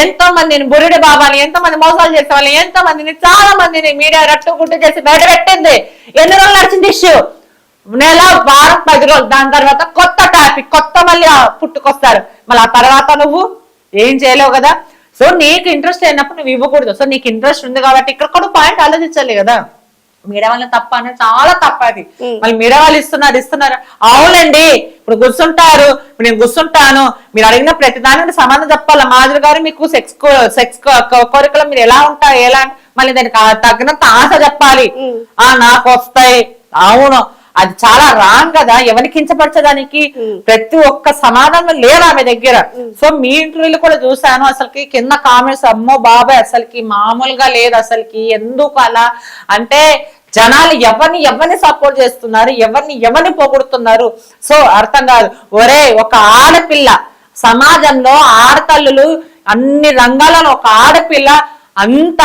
ఎంతో మందిని బురుడి బాబాని ఎంతో మంది మోసాలు చేసే వాళ్ళని ఎంతో మందిని చాలా మందిని మీడియా రట్టు గుట్టు చేసి బయట పెట్టింది ఎన్ని రోజులు నడిచింది ఇష్యూ? నెల వారం పది రోజులు. దాని తర్వాత కొత్త టాపిక్ కొత్త మళ్ళీ పుట్టుకొస్తారు. మళ్ళీ ఆ తర్వాత నువ్వు ఏం చేయలేవు కదా? సో నీకు ఇంట్రెస్ట్ అయినప్పుడు నువ్వు ఇవ్వకూడదు. సో నీకు ఇంట్రెస్ట్ ఉంది కాబట్టి ఇక్కడ కూడా పాయింట్ ఆలోచించాలి కదా? మీడియా వాళ్ళ తప్ప అనేది చాలా తప్ప అది. మళ్ళీ మీడియా వాళ్ళు ఇస్తున్నారు ఇస్తున్నారు. అవునండి ఇప్పుడు కూర్చుంటారు నేను కూర్చుంటాను మీరు అడిగిన ప్రతి దానికి సమాధానం చెప్పాలి? మాధురి గారు మీకు సెక్స్ సెక్స్ కోరికలు మీరు ఎలా ఉంటారు ఎలా మళ్ళీ దానికి ఆ తగినంత ఆశ చెప్పాలి. ఆ నాకు వస్తాయి. అవును. అది చాలా రాంగ్ కదా. ఎవరిని కించపరచడానికి ప్రతి ఒక్క సమాధానం లేదు ఆమె దగ్గర. సో మీ ఇంటర్వ్యూలు కూడా చూసాను అసలుకి. కింద కామెంట్స్ అమ్మో బాబాయ్ అసలుకి మామూలుగా లేదు అసలుకి. ఎందుకు అలా? అంటే జనాలు ఎవరిని ఎవరిని సపోర్ట్ చేస్తున్నారు? ఎవరిని ఎవరిని పొగుడుతున్నారు? సో అర్థం కాదు. ఒరే ఒక ఆడపిల్ల. సమాజంలో ఆడతల్లులు అన్ని రంగాలలో ఒక ఆడపిల్ల. అంత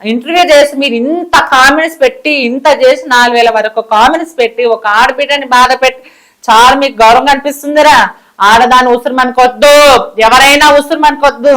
ఇంటర్వ్యూ చేసి మీరు ఇంత కామెంట్స్ పెట్టి ఇంత చేసి నాలుగు వేల వరకు కామెంట్స్ పెట్టి ఒక ఆడబిడ్డని బాధ పెట్టి చాలా మీకు గౌరవం అనిపిస్తుందిరా. ఆడదాని ఉసురు మనకొద్దు ఎవరైనా ఉసురు మనకొద్దు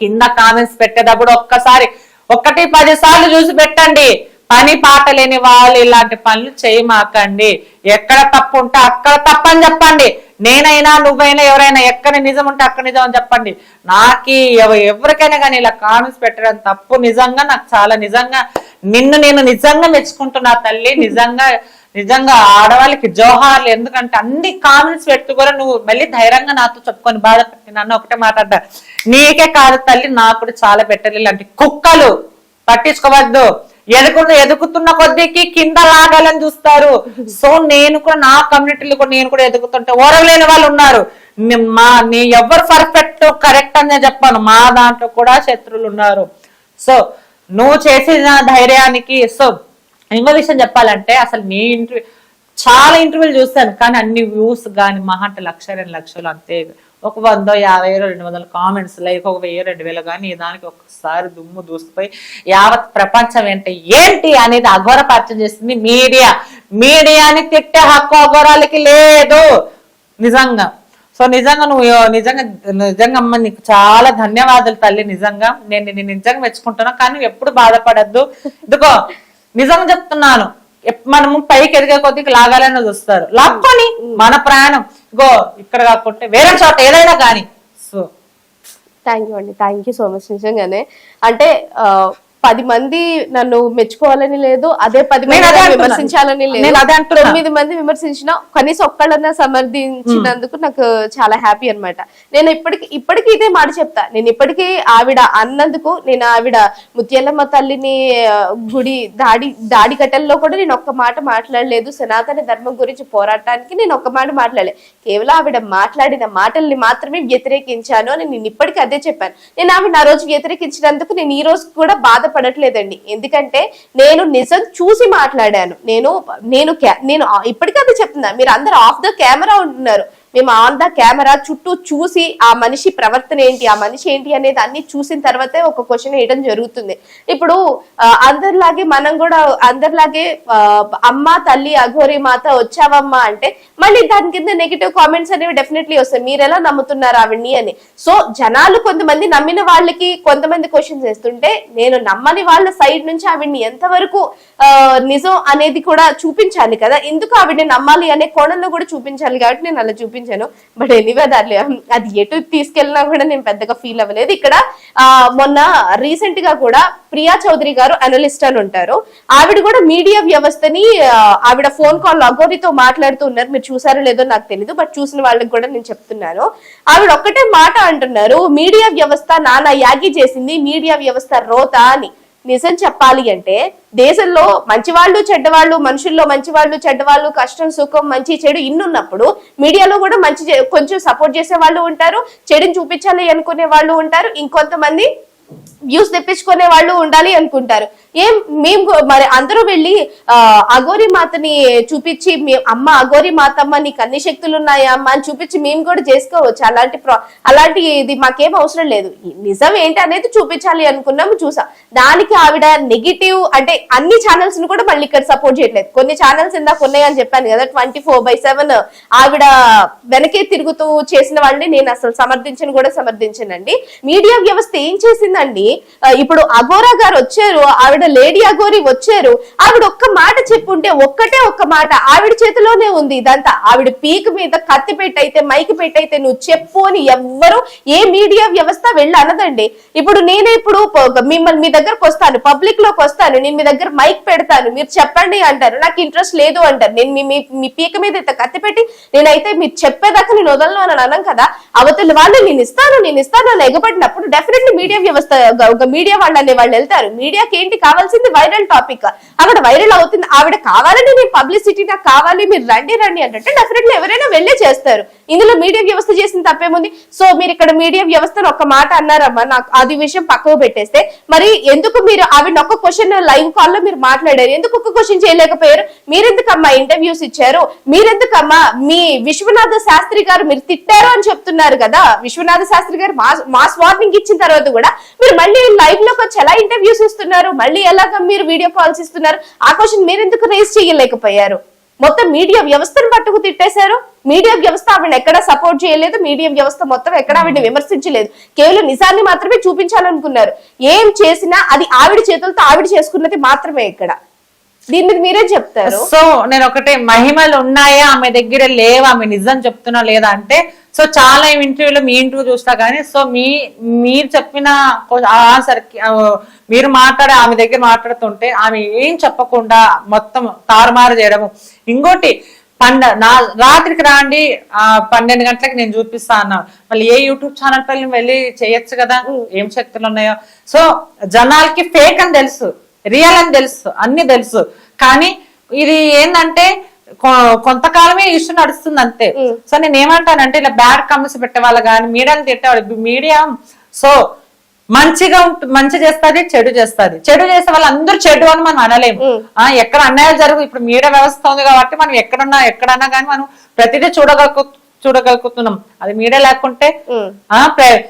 కింద కామెంట్స్ పెట్టేటప్పుడు ఒక్కసారి ఒక్కటి పది సార్లు చూసి పెట్టండి. పని పాట లేని వాళ్ళు ఇలాంటి పనులు చేయమాకండి. ఎక్కడ తప్పు ఉంటే అక్కడ తప్పని చెప్పండి. నేనైనా నువ్వైనా ఎవరైనా ఎక్కడ నిజం ఉంటే అక్కడ నిజం అని చెప్పండి. నాకు ఎవ- ఎవరికైనా కానీ ఇలా కామెంట్స్ పెట్టడం తప్పు. నిజంగా నాకు చాలా నిజంగా నిన్ను నేను నిజంగా మెచ్చుకుంటున్నా తల్లి. నిజంగా నిజంగా ఆడవాళ్ళకి జోహార్లు ఎందుకంటే అన్ని కామెంట్స్ పెట్టు కూడా నువ్వు మళ్ళీ ధైర్యంగా నాతో చెప్పుకొని బాధపడి నన్ను ఒకటే మాట్లాడ్డా. నీకే కాదు తల్లి నాకు కూడా చాలా పెట్టాలి ఇలాంటి కుక్కలు. పట్టించుకోవద్దు. ఎదుకున్న ఎదుగుతున్న కొద్దికి కింద లాగాలని చూస్తారు. సో నేను కూడా నా కమ్యూనిటీలో కూడా నేను కూడా ఎదుగుతుంటే ఓరవలేని వాళ్ళు ఉన్నారు. మా నీ ఎవరు పర్ఫెక్ట్ కరెక్ట్ అని చెప్పాను. మా దాంట్లో కూడా శత్రువులు ఉన్నారు. సో నువ్వు చేసిన ధైర్యానికి సో ఇంకో విషయం చెప్పాలంటే అసలు నీ ఇంటర్వ్యూ చాలా ఇంటర్వ్యూలు చూస్తాను కానీ అన్ని వ్యూస్ కానీ మహా అంటే లక్ష రెండు లక్షలు అంతే. ఒక వంద యాభై రెండు వందల కామెంట్స్ లైక్ ఒక వెయ్యి రెండు వేలు కానీ దానికి ఒకసారి దుమ్ము దూసిపోయి యావత్ ప్రపంచం ఏంటి ఏంటి అనేది అఘోరపరచం చేస్తుంది మీడియా మీడియాని తిట్టే హక్కు అఘోరాలకి లేదు. నిజంగా. సో నిజంగా నువ్వు నిజంగా నిజంగా అమ్మ నీకు చాలా ధన్యవాదాలు తల్లి నిజంగా. నేను నిన్ను నిజంగా మెచ్చుకుంటున్నా కానీ ఎప్పుడు బాధపడద్దు. ఇదిగో నిజంగా చెప్తున్నాను. మనము పైకి ఎదిగే కొద్దికి లాగాలని చూస్తారు లాక్కొని మన ప్రయాణం ఇగో ఇక్కడ కాకుంటే వేరే చోట ఏదైనా కానీ. సో. థ్యాంక్ యూ అండి. థ్యాంక్ యూ సో మచ్ నిజంగానే. అంటే ఆ, పది మంది నన్ను మెచ్చుకోవాలని లేదు అదే పది మంది. విమర్శించాలని లేదు. తొమ్మిది మంది విమర్శించిన కనీసం ఒక్కళ్ళన్నా సమర్థించినందుకు నాకు చాలా హ్యాపీ అన్నమాట. నేను ఇప్పటికి ఇప్పటికీ ఇదే మాట చెప్తా. నేను ఇప్పటికీ ఆవిడ అన్నందుకు నేను ఆవిడ ముత్యాలమ్మ తల్లిని గుడి దాడి దాడి కట్టెల్లో కూడా నేను ఒక్క మాట మాట్లాడలేదు. సనాతన ధర్మం గురించి పోరాటానికి నేను ఒక్క మాట మాట్లాడలేదు కేవలం ఆవిడ మాట్లాడిన మాటల్ని మాత్రమే వ్యతిరేకించాను అని నేను ఇప్పటికీ అదే చెప్పాను. నేను ఆవిడ ఆ రోజు వ్యతిరేకించినందుకు నేను ఈ రోజు కూడా బాధపడట్లేదండి. ఎందుకంటే నేను నిజం చూసి మాట్లాడాను. నేను నేను నేను ఇప్పటికీ అదే చెప్తున్నా. మీరు అందరు ఆఫ్ ద కెమెరా ఉంటున్నారు. మేము ఆన్ ద కెమెరా చుట్టూ చూసి ఆ మనిషి ప్రవర్తన ఏంటి ఆ మనిషి ఏంటి అనేది అన్ని చూసిన తర్వాతే ఒక క్వశ్చన్ వేయడం జరుగుతుంది. ఇప్పుడు అందరిలాగే మనం కూడా అందరిలాగే అమ్మ తల్లి అఘోరి మాత వచ్చావమ్మా అంటే మళ్ళీ దాని కింద నెగిటివ్ కామెంట్స్ అనేవి డెఫినెట్లీ వస్తాయి. మీరు ఎలా నమ్ముతున్నారు ఆవిడ్ని అని. సో జనాలు కొంతమంది నమ్మిన వాళ్ళకి కొంతమంది క్వశ్చన్స్ వేస్తుంటే నేను నమ్మని వాళ్ళ సైడ్ నుంచి ఆవిడ్ని ఎంతవరకు నిజం అనేది కూడా చూపించాలి కదా. ఎందుకు ఆవిడ్ని నమ్మాలి అనే కోణంలో కూడా చూపించాలి కాబట్టి నేను అలా చూపించాను. బట్ ఎనీవే దాని అది ఎటు తీసుకెళ్ళినా కూడా నేను పెద్దగా ఫీల్ అవ్వలేదు. ఇక్కడ మొన్న రీసెంట్గా కూడా ప్రియా చౌదరి గారు అనలిస్ట్ అని ఉంటారు. ఆవిడ కూడా మీడియా వ్యవస్థని ఆవిడ ఫోన్ కాల్ అగోరితో మాట్లాడుతూ ఉన్నారు. మీరు చూసారో లేదో నాకు తెలియదు బట్ చూసిన వాళ్ళకి కూడా నేను చెప్తున్నాను. ఆవిడ ఒక్కటే మాట అంటున్నారు మీడియా వ్యవస్థ నానా యాగి చేసింది మీడియా వ్యవస్థ రోత అని. నిజం చెప్పాలి అంటే దేశంలో మంచివాళ్ళు చెడ్డవాళ్ళు మనుషుల్లో మంచివాళ్ళు చెడ్డవాళ్ళు కష్టం సుఖం మంచి చెడు ఇన్నున్నప్పుడు మీడియాలో కూడా మంచి కొంచెం సపోర్ట్ చేసే వాళ్ళు ఉంటారు చెడుని చూపించాలి అనుకునే వాళ్ళు ఉంటారు. ఇంకొంతమంది వ్యూస్ తెప్పించుకునే వాళ్ళు ఉండాలి అనుకుంటారు. ఏం మేము మరి అందరూ వెళ్ళి అఘోరి మాతని చూపించి అమ్మ అఘోరి మాతమ్మ నీకు అన్ని శక్తులు ఉన్నాయా అమ్మ అని చూపించి మేము కూడా చేసుకోవచ్చు. అలాంటి ప్రా- అలాంటి ఇది మాకేం అవసరం లేదు. నిజం ఏంటి అనేది చూపించాలి అనుకున్నాము చూసా. దానికి ఆవిడ నెగిటివ్ అంటే అన్ని ఛానల్స్ను కూడా మళ్ళీ ఇక్కడ సపోర్ట్ చేయట్లేదు. కొన్ని ఛానల్స్ ఇందాక ఉన్నాయని చెప్పాను కదా ట్వంటీ ఫోర్ బై సెవెన్ ఆవిడ వెనకే తిరుగుతూ చేసిన వాళ్ళని నేను అసలు సమర్థించను కూడా సమర్థించనండి. మీడియా వ్యవస్థ ఏం చేసిందండి? ఇప్పుడు అఘోరా గారు వచ్చారు ఆవిడ లేడీ అఘోరి వచ్చారు. ఆవిడ ఒక్క మాట చెప్పుంటే ఒక్కటే ఒక్క మాట ఆవిడ చేతిలోనే ఉంది ఇదంతా. ఆవిడ పీక్ మీద కత్తి పెట్టయితే మైక్ పెట్టయితే నువ్వు చెప్పు అని ఎవ్వరు ఏ మీడియా వ్యవస్థ వెళ్ళి అనదండి. ఇప్పుడు నేనే ఇప్పుడు మిమ్మల్ని మీ దగ్గరకు వస్తాను పబ్లిక్లోకి వస్తాను నేను మీ దగ్గర మైక్ పెడతాను మీరు చెప్పండి అంటారు. నాకు ఇంట్రెస్ట్ లేదు అంటారు. నేను మీ- మీ- పీక మీద ఇంత కత్తి పెట్టి నేనైతే మీరు చెప్పేదాకా నేను వదలను అని అన్నాను కదా. అవతల వాళ్ళు నేను ఇస్తాను నేను ఇస్తాను అని ఎగబడినప్పుడు డెఫినెట్లీ మీడియా వ్యవస్థ ఒక- మీడియా వాళ్ళు అనే వాళ్ళు వెళ్తారు. మీడియాకి ఏంటి? కావాల్సింది వైరల్ టాపిక్ అక్కడ వైరల్ అవుతుంది. ఆవిడ కావాలని నేను పబ్లిసిటీ నాకు కావాలి మీరు రండి రండి అంటే డెఫినెట్లీ ఎవరైనా వెళ్ళే చేస్తారు. ఇందులో మీడియా వ్యవస్థ చేసిన తప్పేముంది? సో మీరు ఇక్కడ మీడియా వ్యవస్థను ఒక్క మాట అన్నారమ్మా నాకు అది విషయం పక్కకు పెట్టేస్తే. మరి ఎందుకు మీరు ఆవిడ ఒక్క క్వశ్చన్ లైవ్ కాల్లో మీరు మాట్లాడారు? ఎందుకు ఒక్క క్వశ్చన్ చేయలేకపోయారు? మీరెందుకమ్మా ఇంటర్వ్యూస్ ఇచ్చారు? మీరెందుకమ్మా మీ విశ్వనాథ శాస్త్రి గారు మీరు తిట్టారు అని చెప్తున్నారు కదా? విశ్వనాథ శాస్త్రి గారు మాస్ మాస్ వార్నింగ్ ఇచ్చిన తర్వాత కూడా మీరు మళ్ళీ లైవ్లోకి వచ్చి ఎలా ఇంటర్వ్యూస్ ఇస్తున్నారు మళ్ళీ ఎలాగ మీరు వీడియో కాల్స్ ఇస్తున్నారు? ఆ క్వశ్చన్ మీరు ఎందుకు రేస్ చేయలేకపోయారు? మొత్తం మీడియా వ్యవస్థను పట్టుకు తిట్టేశారు. మీడియా వ్యవస్థ ఆవిడ ఎక్కడ సపోర్ట్ చేయలేదు. మీడియా వ్యవస్థ మొత్తం ఎక్కడ ఆవిడని విమర్శించలేదు. కేవలం నిజాన్ని మాత్రమే చూపించాలనుకున్నారు. ఏం చేసినా అది ఆవిడ చేతులతో ఆవిడ చేసుకున్నది మాత్రమే ఇక్కడ. దీని మీద మీరే చెప్తారు. సో నేను ఒకటే మహిమలు ఉన్నాయా? ఆమె దగ్గర లేవా? ఆమె నిజం చెప్తున్నా లేదా అంటే సో చాలా ఇంటర్వ్యూలో మీ ఇంటర్వ్యూ చూస్తా కానీ సో మీ మీరు చెప్పిన ఆన్సర్ మీరు మాట్లాడే ఆమె దగ్గర మాట్లాడుతుంటే ఆమె ఏం చెప్పకుండా మొత్తం తారుమారు చేయడము. ఇంకోటి పండ నా రాత్రికి రాండి ఆ పన్నెండు గంటలకు నేను చూపిస్తా అన్నా. మళ్ళీ ఏ యూట్యూబ్ ఛానల్ పైన వెళ్ళి చేయొచ్చు కదా? ఏం శక్తులు ఉన్నాయో? సో జనాలకి ఫేక్ అని తెలుసు. రియల్ అని తెలుసు అన్ని తెలుసు. కానీ ఇది ఏంటంటే కొంతకాలమే ఇష్యూ నడుస్తుంది అంతే. సో నేను ఏమంటానంటే ఇలా బ్యాడ్ కామెంట్స్ పెట్టే వాళ్ళు కానీ మీడియాని తిట్టేవాళ్ళు మీడియా సో మంచిగా మంచి చేస్తుంది చెడు చేస్తుంది. చెడు చేసే వాళ్ళు అందరూ చెడు అని మనం అనలేము. ఆ ఎక్కడ అన్యాయాలు జరుగు ఇప్పుడు మీడియా వ్యవస్థ ఉంది కాబట్టి మనం ఎక్కడున్నా ఎక్కడన్నా కానీ మనం ప్రతిదీ చూడగలుగు చూడగలుగుతున్నాం. అది మీడియా లేకుంటే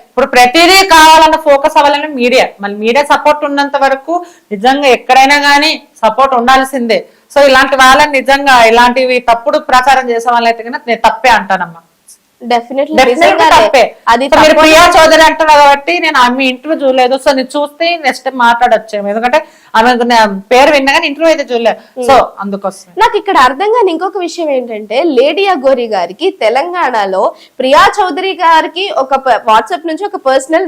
ఇప్పుడు ప్రతిదీ కావాలన్న ఫోకస్ అవ్వాలని మీడియా మళ్ళీ మీడియా సపోర్ట్ ఉన్నంత వరకు నిజంగా ఎక్కడైనా కానీ సపోర్ట్ ఉండాల్సిందే. సో ఇలాంటి వాళ్ళని నిజంగా ఇలాంటివి తప్పుడు ప్రచారం చేసే వాళ్ళైతే కనుక నేను తప్పే అంటానమ్మా. మీరు. ప్రియా చౌదరి అంటున్నారు కాబట్టి నేను ఆమె ఇంటర్వ్యూ చూడలేదు. సో నేను చూస్తే నెక్స్ట్ టైం మాట్లాడొచ్చేమో. ఎందుకంటే ఆమె పేరు విన్నా కానీ ఇంటర్వ్యూ అయితే చూడలేదు సో అందుకోసం నాకు ఇక్కడ అర్థం కాని ఇంకొక విషయం ఏంటంటే లేడీ అగోరి గారికి తెలంగాణలో ప్రియా చౌదరి గారికి ఒక వాట్సాప్ నుంచి ఒక పర్సనల్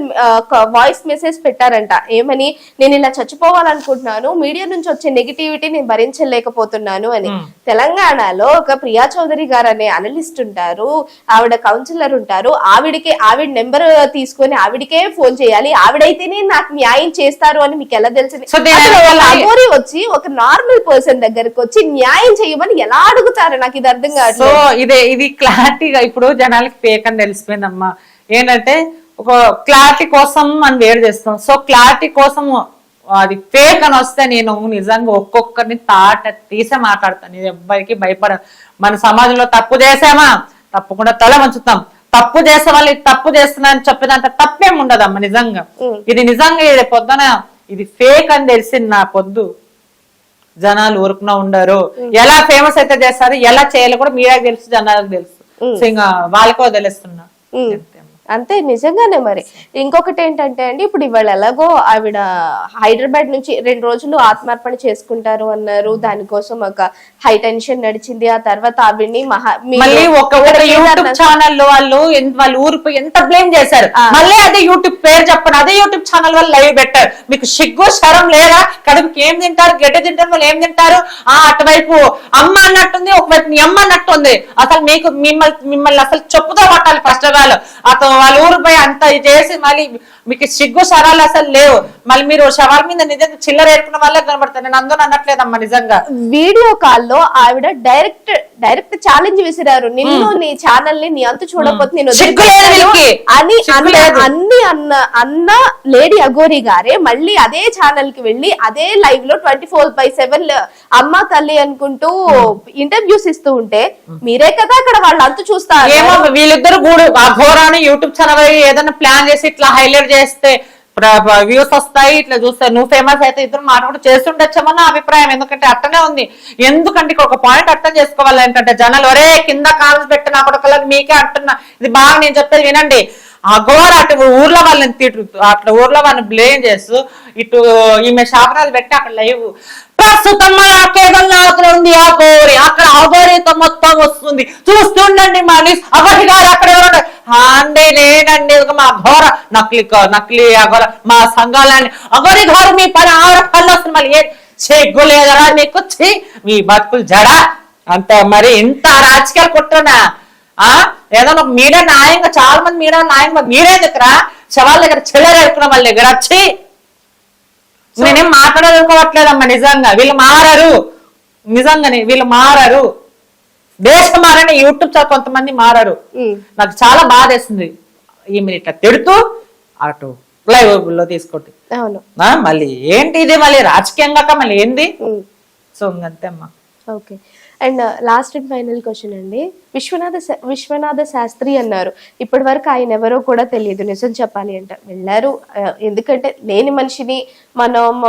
వాయిస్ మెసేజ్ పెట్టారంట. ఏమని? నేను ఇలా చచ్చిపోవాలనుకుంటున్నాను. మీడియా నుంచి వచ్చే నెగిటివిటీ నేను భరించలేకపోతున్నాను అని. తెలంగాణలో ఒక ప్రియా చౌదరి గారు అనే అనలిస్ట్ ఉంటారు. ఆవిడ కౌన్సిలర్ ఉంటారు. ఆవిడకే ఆవిడ నెంబర్ తీసుకొని ఆవిడకే ఫోన్ చేయాలి. ఆవిడైతేనే నాకు న్యాయం చేస్తారు అని మీకు ఎలా తెలిసింది? వచ్చి ఒక నార్మల్ పర్సన్ దగ్గరకు వచ్చి న్యాయం చేయమని ఎలా అడుగుతారు? నాకు ఇది అర్థం సో కావట్లేదు ఇదే ఇది క్లారిటీగా ఇప్పుడు జనాలకి ఫేక్ అని తెలిసిపోయిందమ్మా. ఏంటంటే ఒక క్లారిటీ కోసం మనం వేరు చేస్తాం సో క్లారిటీ కోసం అది ఫేక్ అని వస్తే నేను నిజంగా ఒక్కొక్కరిని తాట తీసే మాట్లాడతాను. ఇది ఎవ్వరికి భయపడ మన సమాజంలో తప్పు చేసామా? తప్పకుండా తల వంచుతాం. తప్పు చేసే వాళ్ళు తప్పు చేస్తున్నారని చెప్పేదంత తప్పేం ఉండదమ్మా నిజంగా. ఇది నిజంగా ఇది పొద్దున ఇది ఫేక్ అని తెలిసింది నా పొద్దు జనాలు ఊరుకున్నా ఉండరు. ఎలా ఫేమస్ అయితే చేస్తారు ఎలా చేయాలో కూడా మీరే తెలుసు జనాలకు తెలుసు. సో ఇంకా వాళ్ళకో తెలుస్తున్నా అంతే నిజంగానే మరి. ఇంకొకటి ఏంటంటే అండి ఇప్పుడు ఇవాళ ఎలాగో ఆవిడ హైదరాబాద్ నుంచి రెండు రోజులు ఆత్మార్పణ చేసుకుంటారు అన్నారు. దానికోసం ఒక హై టెన్షన్ నడిచింది. ఆ తర్వాత ఆవిడ్ని మహా మళ్ళీ ఒక యూట్యూబ్ ఛానల్ వాళ్ళు వాళ్ళ ఊరు ఎంత బ్లేమ్ చేశారు? మళ్ళీ అదే యూట్యూబ్ పేరు చెప్పండి. అదే యూట్యూబ్ ఛానల్ వాళ్ళు లైవ్ పెట్టారు. మీకు సిగ్గు శరం లేదా? కడుపుకి ఏం తింటారు? గడ్డ తింటారు? వాళ్ళు ఏం తింటారు? ఆ అటువైపు అమ్మ అన్నట్టుంది ఒకవైపు మీ అమ్మ అన్నట్టుంది. అసలు మీకు మిమ్మల్ని మిమ్మల్ని అసలు చెప్పుతో పట్టాలి ఫస్ట్ ఆఫ్ ఆల్ అతను వాళ్ళ ఊరు పోయి అంత ఇది చేసి మళ్ళీ మీకు సిగ్గు శరాలు అసలు లేవు. మళ్ళీ మీరు శవాల మీద నిజంగా చిల్లర ఏరుకున్న వాళ్ళే కనబడతారు. నేను అందరూ అనట్లేదమ్మా నిజంగా. వీడియో కాల్లో ఆవిడ డైరెక్ట్ డైరెక్ట్ ఛాలెంజ్ విసిరారు నిన్ను నీ ఛానల్ని నీ అంత చూడకపోతే నేను. అని అన్న. అన్ని అన్న లేడీ అగోరి గారే మళ్ళీ అదే ఛానల్కి వెళ్ళి అదే లైవ్లో ట్వంటీ ఫోర్ బై సెవెన్ అమ్మ తల్లి అనుకుంటూ ఇంటర్వ్యూస్ ఇస్తూ ఉంటే మీరే కదా అక్కడ వాళ్ళు అంత చూస్తారు వీళ్ళిద్దరు ఘోరాన్ని యూట్యూబ్ ఛానల్ ఏదైనా ప్లాన్ చేసి ఇట్లా హైలైట్ చేస్తే వ్యూస్ వస్తాయి. ఇట్లా చూస్తే నువ్వు ఫేమస్ అయితే ఇద్దరు మాట కూడా చేస్తుండొచ్చామో నా అభిప్రాయం. ఎందుకంటే అట్టనే ఉంది. ఎందుకంటే ఇక్కడ ఒక పాయింట్ అర్థం చేసుకోవాలి ఏంటంటే జనాలు ఒరే కింద కాల్స్ పెట్టి నా కొడుకులకు మీకే అంటున్నా. ఇది బాగా నేను చెప్పేది వినండి. అఘోర అటు ఊర్లో వాళ్ళని తిట్టు అట్లా ఊర్లో వాళ్ళని బ్లేమ్ చేస్తూ ఇటు ఈమె శాపనాలు పెట్టి అక్కడ లైవ్. ప్రస్తుతం మన కేబుల్ అవతల ఉంది ఆ కోరి అక్కడ అఘోరితో మొత్తం వస్తుంది. చూస్తుండండి మళ్ళీ అప్పటి గారు అక్కడ ఎవరు అండి నేనండి మా ఘోర నకిలీ నకిలీ అఘోర మా సంఘాలని అఘోరి గారు మీ పని ఆవిడ పనులు మళ్ళీ చెగ్గు లేదరా నీకు? ఛీ, మీ బతుకులు జడ. అంత మరి ఇంత రాజకీయాలు కుట్రనా ఆ ఏదైనా మీడియా న్యాయంగా చాలా మంది మీడియా న్యాయంగా మీరే దగ్గర శవాల దగ్గర చెల్లెలు ఎడుకున్న వాళ్ళ దగ్గర వచ్చి నేనేం మాట్లాడాలనుకోవట్లేదమ్మా నిజంగా. వీళ్ళు మారరు. నిజంగానే వీళ్ళు మారరు. దేశం మారని యూట్యూబ్ చాలా కొంతమంది మారరు. నాకు చాలా బాధేస్తుంది ఈమె ఇట్లా తిడుతూ అటు లైవ్లో తీసుకోండి మళ్ళీ ఏంటి ఇది? మళ్ళీ రాజకీయంగా మళ్ళీ ఏంది. సో ఇంకంతే అమ్మా. Okay. And last and final question అండి. విశ్వనాథ శా- విశ్వనాథ శాస్త్రి అన్నారు. ఇప్పటి వరకు ఆయన ఎవరో కూడా తెలియదు. నిజం చెప్పాలి అంట. వెళ్ళారు. ఎందుకంటే లేని మనిషిని మనం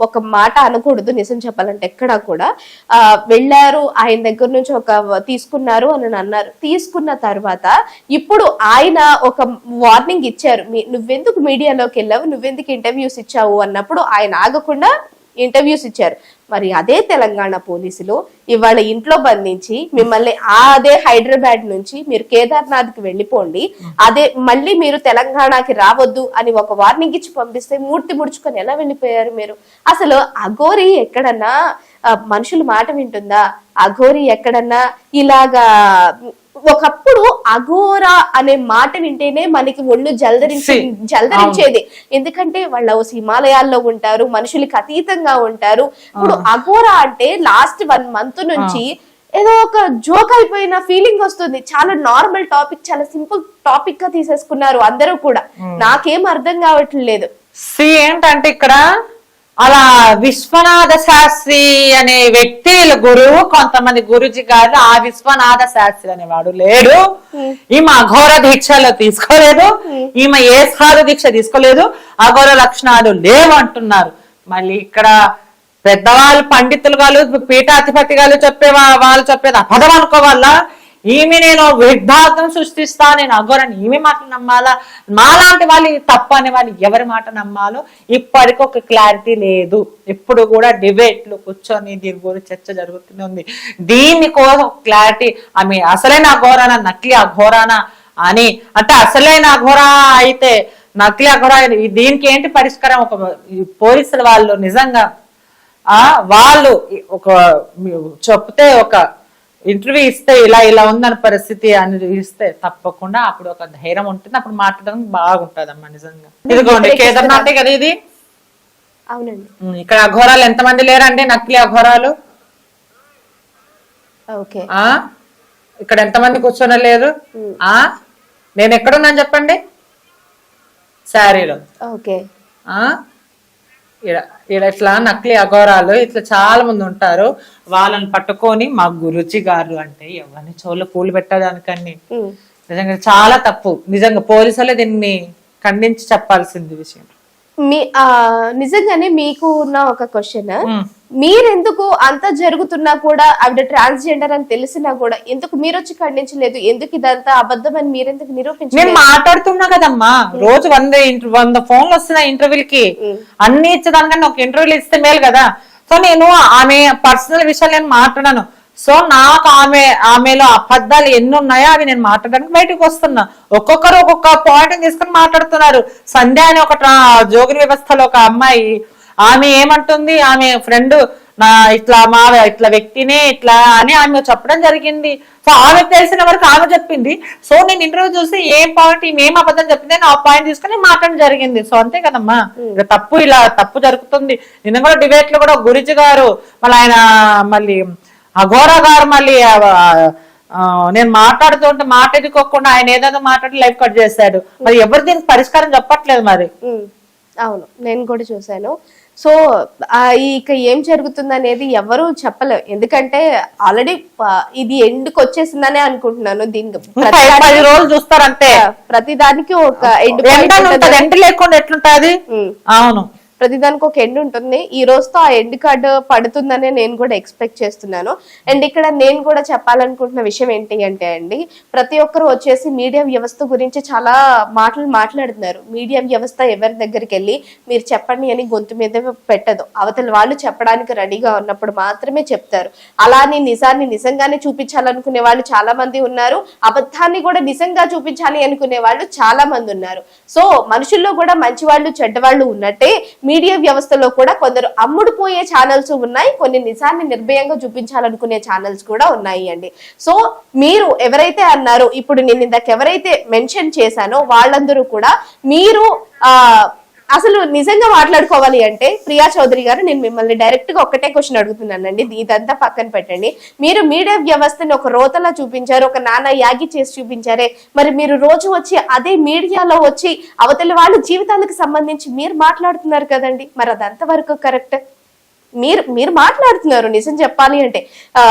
ఒక మాట అనకూడదు. నిజం చెప్పాలంటే ఎక్కడా కూడా. ఆ, వెళ్ళారు. ఆయన దగ్గర నుంచి ఒక తీసుకున్నారు అని అన్నారు తీసుకున్న తర్వాత ఇప్పుడు ఆయన ఒక వార్నింగ్ ఇచ్చారు. నువ్వెందుకు మీడియాలోకి వెళ్ళావు? నువ్వెందుకు ఇంటర్వ్యూస్ ఇచ్చావు? అన్నప్పుడు ఆయన ఆగకుండా ఇంటర్వ్యూస్ ఇచ్చారు. మరి అదే తెలంగాణ పోలీసులు ఇవాళ ఇంట్లో బంధించి మిమ్మల్ని అదే హైదరాబాద్ నుంచి మీరు కేదార్నాథ్కి వెళ్ళిపోండి. అదే మళ్ళీ మీరు తెలంగాణకి రావద్దు అని ఒక వార్నింగ్ ఇచ్చి పంపిస్తే మూర్తి ముడుచుకొని ఎలా వెళ్ళిపోయారు మీరు? అసలు అఘోరి ఎక్కడన్నా మనుషుల మాట వింటుందా? అఘోరి ఎక్కడన్నా ఇలాగా ఒకప్పుడు అఘోర అనే మాట వింటేనే మనకి ఒళ్ళు జలదరించి జలదరించేది. ఎందుకంటే వాళ్ళు హిమాలయాల్లో ఉంటారు మనుషులకి అతీతంగా ఉంటారు. ఇప్పుడు అఘోరా అంటే లాస్ట్ వన్ మంత్ నుంచి ఏదో ఒక జోక్ అయిపోయిన ఫీలింగ్ వస్తుంది. చాలా నార్మల్ టాపిక్ చాలా సింపుల్ టాపిక్గా తీసేసుకున్నారు అందరూ కూడా. నాకేం అర్థం కావట్లేదు. సి ఏంటంటే ఇక్కడ అలా విశ్వనాథ శాస్త్రి అనే వ్యక్తి గురువు కొంతమంది గురుజీ గారు ఆ విశ్వనాథ శాస్త్రి అనేవాడు లేడు. ఈమె అఘోర దీక్షలో తీసుకోలేదు. ఈమె ఏ సారు దీక్ష తీసుకోలేదు. అఘోర లక్షణాలు లేవు అంటున్నారు. మళ్ళీ ఇక్కడ పెద్దవాళ్ళు పండితులు గారు పీఠాధిపతి గారు చెప్పే వాళ్ళు చెప్పేది అపదం అనుకోవాలా? ఈమె నేను విద్ధార్థం సృష్టిస్తా నేను అఘోరని ఈమె మాట నమ్మాలా? మాలాంటి వాళ్ళు ఇది తప్పు అనే వాళ్ళు ఎవరి మాట నమ్మాలో? ఇప్పటికి ఒక క్లారిటీ లేదు. ఇప్పుడు కూడా డిబేట్లు కూర్చొని దీని గురించి చర్చ జరుగుతూనే ఉంది. దీని కోసం క్లారిటీ ఆమె అసలైన అఘోరానా నకిలీ అఘోరానా అని. అంటే అసలైన అఘోరా అయితే నకిలీ అఘోరా ఈ- దీనికి ఏంటి పరిష్కారం? ఒక ఈ పోలీసుల వాళ్ళు నిజంగా ఆ వాళ్ళు ఒక చెప్తే ఒక ఇంటర్వ్యూ ఇస్తే ఇలా ఇలా ఉందని పరిస్థితి అని ఇస్తే తప్పకుండా అప్పుడు ఒక ధైర్యం ఉంటుంది. అప్పుడు మాట్లాడడానికి బాగుంటది అమ్మా నిజంగా ఇదిగోండి కేదార్నాథ్ కదా ఇది? అవునండి. ఇక్కడ అఘోరాలు ఎంతమంది లేరండి? నకిలీ అఘోరాలు? ఓకే. ఆ? ఇక్కడ ఎంతమంది కూర్చొని లేరు ఆ? నేను ఎక్కడున్నాను చెప్పండి? శారీలో. ఓకే. ఆ? ఈడ ఇట్లా నకిలీ అఘోరాలు ఇట్లా చాలా మంది ఉంటారు. వాళ్ళని పట్టుకొని మా గురుజీ గారు అంటే ఎవరిని చెవులో పూలు పెట్టడానికని. నిజంగా చాలా తప్పు. నిజంగా పోలీసులే దీన్ని ఖండించి చెప్పాల్సింది విషయం. మీ నిజంగానే మీకు ఉన్న ఒక క్వశ్చన్. మీరెందుకు అంత జరుగుతున్నా కూడా ఆవిడ ట్రాన్స్జెండర్ అని తెలిసినా కూడా ఎందుకు మీరు వచ్చి ఖండించలేదు? ఎందుకు ఇదంతా అబద్ధం అని మీరెందుకు నేను నిరూపించలేదు మాట్లాడుతున్నా కదమ్మా. రోజు వంద వంద ఫోన్లు వస్తున్నాయి ఇంటర్వ్యూలకి. అన్ని ఇచ్చేదానికన్నా ఒక ఇంటర్వ్యూలు ఇస్తే మేలు కదా. సో నేను ఆమె పర్సనల్ విషయాలు నేను మాట్లాడాను. సో నాకు ఆమె ఆమెలో అబద్ధాలు ఎన్ని ఉన్నాయో అవి నేను మాట్లాడడానికి బయటకు వస్తున్నా. ఒక్కొక్కరు ఒక్కొక్క పాయింట్ తీసుకొని మాట్లాడుతున్నారు. సంధ్య అని ఒక జోగిని వ్యవస్థలో ఒక అమ్మాయి ఆమె ఏమంటుంది? ఆమె ఫ్రెండ్ నా ఇట్లా మా ఇట్లా వ్యక్తినే ఇట్లా అని ఆమె చెప్పడం జరిగింది. సో ఆమె తెలిసిన వరకు ఆమె చెప్పింది. సో నేను ఇంటర్వ్యూ చూసి ఏం పాయింట్ ఏం అబద్ధం చెప్పింది అని ఆ పాయింట్ తీసుకొని మాట్లాడడం జరిగింది. సో అంతే కదమ్మా. ఇక తప్పు ఇలా తప్పు జరుగుతుంది. నిన్న కూడా డిబేట్లో కూడా గురుజీ గారు మళ్ళీ ఆయన మళ్ళీ అఘోరా గారు మళ్ళీ నేను మాట్లాడుతుంటే మాట ఎదుకోకుండా ఆయన ఏదైనా మాట్లాడి లైఫ్ కట్ చేశాడు. మరి ఎవరు దీనికి పరిష్కారం చెప్పట్లేదు మరి? ఉమ్, అవును నేను కూడా చూశాను. సో ఆ, ఇక ఏం జరుగుతుంది అనేది ఎవరు చెప్పలేరు ఎందుకంటే ఆల్రెడీ ఇది ఎండ్కి వచ్చేసిందనే అనుకుంటున్నాను దీనికి రోజులు చూస్తారంటే ప్రతిదానికి ఒక ఎండ్ లేకుండా ఎట్లుంటది. అవును. ప్రతిదానికి ఒక ఎండ్ ఉంటుంది. ఈ రోజుతో ఆ ఎండ్ కార్డు పడుతుందనే నేను కూడా ఎక్స్పెక్ట్ చేస్తున్నాను. అండ్ ఇక్కడ నేను కూడా చెప్పాలనుకుంటున్న విషయం ఏంటి అంటే అండి ప్రతి ఒక్కరు వచ్చేసి మీడియా వ్యవస్థ గురించి చాలా మాటలు మాట్లాడుతున్నారు. మీడియా వ్యవస్థ ఎవరి దగ్గరికి వెళ్ళి మీరు చెప్పండి అని గొంతు మీద పెట్టదు. అవతల వాళ్ళు చెప్పడానికి రెడీగా ఉన్నప్పుడు మాత్రమే చెప్తారు. అలానే నిజాన్ని నిజంగానే చూపించాలనుకునే వాళ్ళు చాలా మంది ఉన్నారు. అబద్ధాన్ని కూడా నిజంగా చూపించాలి అనుకునే వాళ్ళు చాలా మంది ఉన్నారు. సో మనుషుల్లో కూడా మంచి వాళ్ళు చెడ్డవాళ్ళు ఉన్నట్టే మీడియా వ్యవస్థలో కూడా కొందరు అమ్ముడుపోయే ఛానల్స్ ఉన్నాయి కొన్ని నిజాన్ని నిర్భయంగా చూపించాలనుకునే ఛానల్స్ కూడా ఉన్నాయి అండి. సో మీరు ఎవరైతే అన్నారో ఇప్పుడు నేను ఇందాక ఎవరైతే మెన్షన్ చేశానో వాళ్ళందరూ కూడా మీరు ఆ అసలు నిజంగా మాట్లాడుకోవాలి అంటే ప్రియా చౌదరి గారు నేను మిమ్మల్ని డైరెక్ట్గా ఒక్కటే క్వశ్చన్ అడుగుతున్నానండి. ఇదంతా పక్కన పెట్టండి. మీరు మీడియా వ్యవస్థని ఒక రోతలా చూపించారు ఒక నాన్న యాగి చేసి చూపించారే. మరి మీరు రోజు వచ్చి అదే మీడియాలో వచ్చి అవతల వాళ్ళ జీవితాలకు సంబంధించి మీరు మాట్లాడుతున్నారు కదండి. మరి అది అంతవరకు కరెక్ట్? మీరు మీరు మాట్లాడుతున్నారు నిజం చెప్పాలి అంటే. ఆ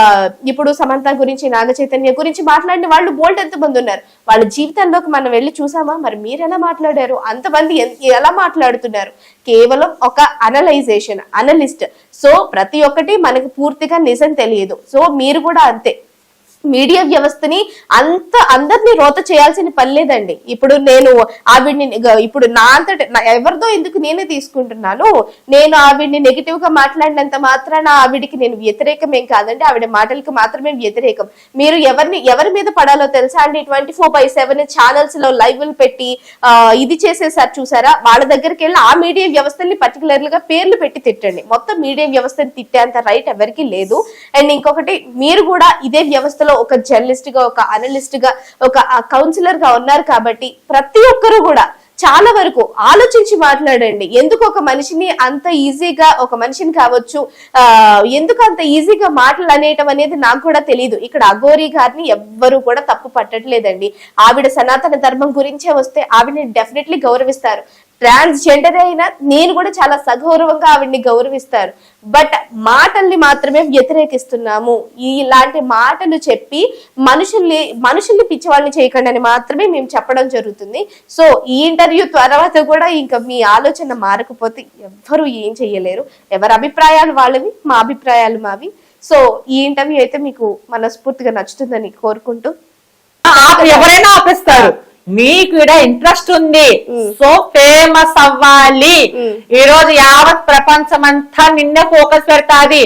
ఇప్పుడు సమంత గురించి నాగ చైతన్య గురించి మాట్లాడిన వాళ్ళు బోల్డ్ ఎంతమంది ఉన్నారు. వాళ్ళ జీవితంలోకి మనం వెళ్ళి చూసామా? మరి మీరు ఎలా మాట్లాడారు? అంతమంది ఎలా మాట్లాడుతున్నారు? కేవలం ఒక అనలైజేషన్ అనలిస్ట్. సో ప్రతి ఒక్కటి మనకు పూర్తిగా నిజం తెలియదు. సో మీరు కూడా అంతే. మీడియా వ్యవస్థని అంత అందరినీ రోత చేయాల్సిన పని లేదండి. ఇప్పుడు నేను ఆవిడ్ని ఇప్పుడు నా అంతటి ఎవరిదో ఎందుకు నేనే తీసుకుంటున్నాను? నేను ఆవిడ్ని నెగిటివ్గా మాట్లాడినంత మాత్రాన ఆవిడికి నేను వ్యతిరేకం ఏం కాదండి. ఆవిడ మాటలకి మాత్రమే వ్యతిరేకం. మీరు ఎవరిని ఎవరి మీద పడాలో తెలుసా అండి? ట్వంటీ ఫోర్ బై సెవెన్ ఛానల్స్లో లైవ్లు పెట్టి ఇది చేసేసారు చూసారా? వాళ్ళ దగ్గరికి వెళ్ళి ఆ మీడియా వ్యవస్థని పర్టికులర్గా పేర్లు పెట్టి తిట్టండి. మొత్తం మీడియా వ్యవస్థని తిట్టేంత రైట్ ఎవరికి లేదు. అండ్ ఇంకొకటి మీరు కూడా ఇదే వ్యవస్థలో ఒక జర్నలిస్ట్గా ఒక అనలిస్ట్గా ఒక కౌన్సిలర్గా ఉన్నారు కాబట్టి ప్రతి ఒక్కరు కూడా చాలా వరకు ఆలోచించి మాట్లాడండి. ఎందుకు ఒక మనిషిని అంత ఈజీగా ఒక మనిషిని కావచ్చు ఆ ఎందుకు అంత ఈజీగా మాటలు అనేయటం అనేది నాకు కూడా తెలియదు ఇక్కడ అఘోరి గారిని ఎవ్వరు కూడా తప్పు పట్టట్లేదండి. ఆవిడ సనాతన ధర్మం గురించే వస్తే ఆవిడని డెఫినెట్లీ గౌరవిస్తారు. ట్రాన్స్జెండర్ అయినా నేను కూడా చాలా సగౌరవంగా ఆవిడ్ని గౌరవిస్తారు బట్ మాటల్ని మాత్రమే వ్యతిరేకిస్తున్నాము. ఇలాంటి మాటలు చెప్పి మనుషుల్ని మనుషుల్ని పిచ్చివాళ్ళని చేయకండి అని మాత్రమే మేము చెప్పడం జరుగుతుంది. సో ఈ ఇంటర్వ్యూ తర్వాత కూడా ఇంకా మీ ఆలోచన మారకపోతే ఎవ్వరూ ఏం చెయ్యలేరు. ఎవరి అభిప్రాయాలు వాళ్ళవి మా అభిప్రాయాలు మావి. సో ఈ ఇంటర్వ్యూ అయితే మీకు మనస్ఫూర్తిగా నచ్చుతుందని కోరుకుంటూ ఎవరైనా ఆపిస్తారు. మీకు ఇక్కడ ఇంట్రెస్ట్ ఉంది. సో ఫేమస్ అవ్వాలి. ఈ రోజు యావత్ ప్రపంచం అంతా నిన్నే ఫోకస్ పెడతాది.